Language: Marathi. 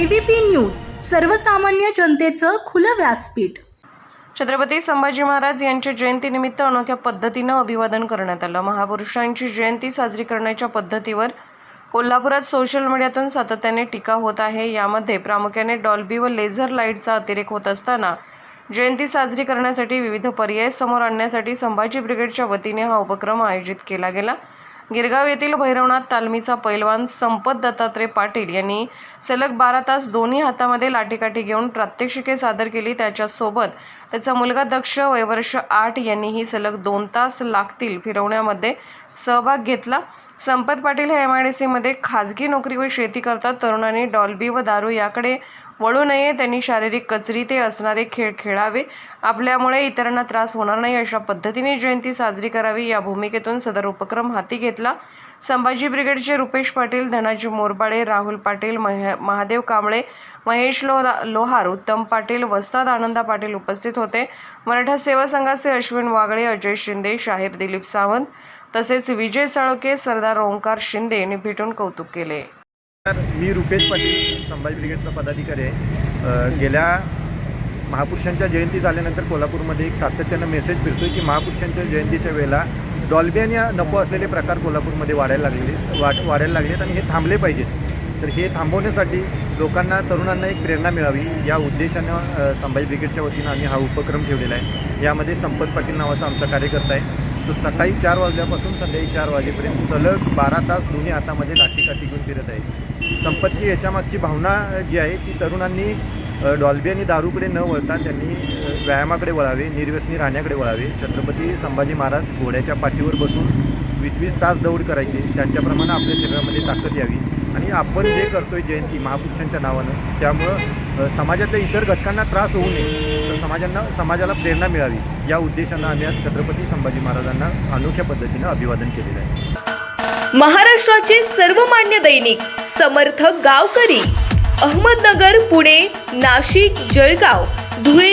एबीपी न्यूज सर्वसामान्य जनतेचं खुलं व्यासपीठ. छत्रपती संभाजी महाराज यांच्या जयंतीनिमित्त अनोख्या पद्धतीनं अभिवादन करण्यात आलं. महापुरुषांची जयंती साजरी करण्याच्या पद्धतीवर कोल्हापुरात सोशल मीडियातून सातत्याने टीका होत आहे. यामध्ये प्रामुख्याने डॉल्बी व लेझर लाईटचा अतिरेक होत असताना जयंती साजरी करण्यासाठी विविध पर्याय समोर आणण्यासाठी संभाजी ब्रिगेडच्या वतीने हा उपक्रम आयोजित केला गेला. गिरगाव येथील भैरवनाथ तालमीचा पैलवान संपत दत्तात्रय पाटील यांनी सलग बारा तास दोन्ही हातामध्ये लाठीकाठी घेऊन प्रात्यक्षिके सादर केली. त्याच्यासोबत त्याचा मुलगा दक्ष वयवर्ष आठ यांनीही सलग दोन तास लागतील फिरवण्यामध्ये सहभाग घेतला. संपत पाटील हे एम आय डी सीमध्ये खाजगी नोकरी व शेती करतात. तरुणांनी डॉल्बी व दारू याकडे वळू नये. त्यांनी शारीरिक कचरी ते असणारे खेळ खेळावे. आपल्यामुळे इतरांना त्रास होणार नाही अशा पद्धतीने जयंती साजरी करावी. या भूमिकेतून सदर उपक्रम हाती घेतला. संभाजी ब्रिगेडचे रुपेश पाटील धनाजी मोरबाडे राहुल पाटील मह महादेव कांबळे महेश लो लोहार उत्तम पाटील वस्ताद आनंदा पाटील उपस्थित होते. मराठा सेवा संघाचे अश्विन वागळे अजय शिंदे शाहीर दिलीप सावंत तसेच विजय साळोके सरदार ओंकार शिंदे यांनी भेटून कौतुक केले. तर मी रुपेश पाटील संभाजी ब्रिगेडचा पदाधिकारी आहे. गेल्या महापुरुषांच्या जयंती झाल्यानंतर कोल्हापूरमध्ये एक सातत्यानं मेसेज फिरतो की महापुरुषांच्या जयंतीच्या वेळेला डॉल्बियन या नको असलेले प्रकार कोल्हापूरमध्ये वाढायला लागले वाढ वाढायला लागलेत आणि हे थांबले पाहिजेत. तर हे थांबवण्यासाठी लोकांना तरुणांना एक प्रेरणा मिळावी. या उद्देशानं संभाजी ब्रिगेडच्या वतीनं आम्ही हा उपक्रम ठेवलेला आहे. यामध्ये संपत पाटील नावाचा आमचा कार्यकर्ता आहे. तो सकाळी चार वाजल्यापासून संध्याकाळी चार वाजेपर्यंत सलग बारा तास दोन्ही हातामध्ये लाठीकाठी घेऊन फिरत आहे. संपतची याच्यामागची भावना जी आहे ती तरुणांनी डॉल्बी आणि दारूकडे न वळता त्यांनी व्यायामाकडे वळावे निर्व्यसनी राहण्याकडे वळावे. छत्रपती संभाजी महाराज घोड्याच्या पाठीवर बसून वीस वीस तास दौड करायचे. त्यांच्याप्रमाणे आपल्या शरीरामध्ये ताकद यावी. आणि आपण जे करतोय जयंती महापुरुषांच्या नावानं त्यामुळं समाजातल्या इतर घटकांना त्रास होऊ नये तर समाजांना समाजाला प्रेरणा मिळावी या उद्देशानं आम्ही आज छत्रपती संभाजी महाराजांना अनोख्या पद्धतीनं अभिवादन केलेलं आहे. महाराष्ट्राचे सर्वमान्य दैनिक समर्थक गावकरी अहमदनगर पुणे नाशिक जळगाव धुळे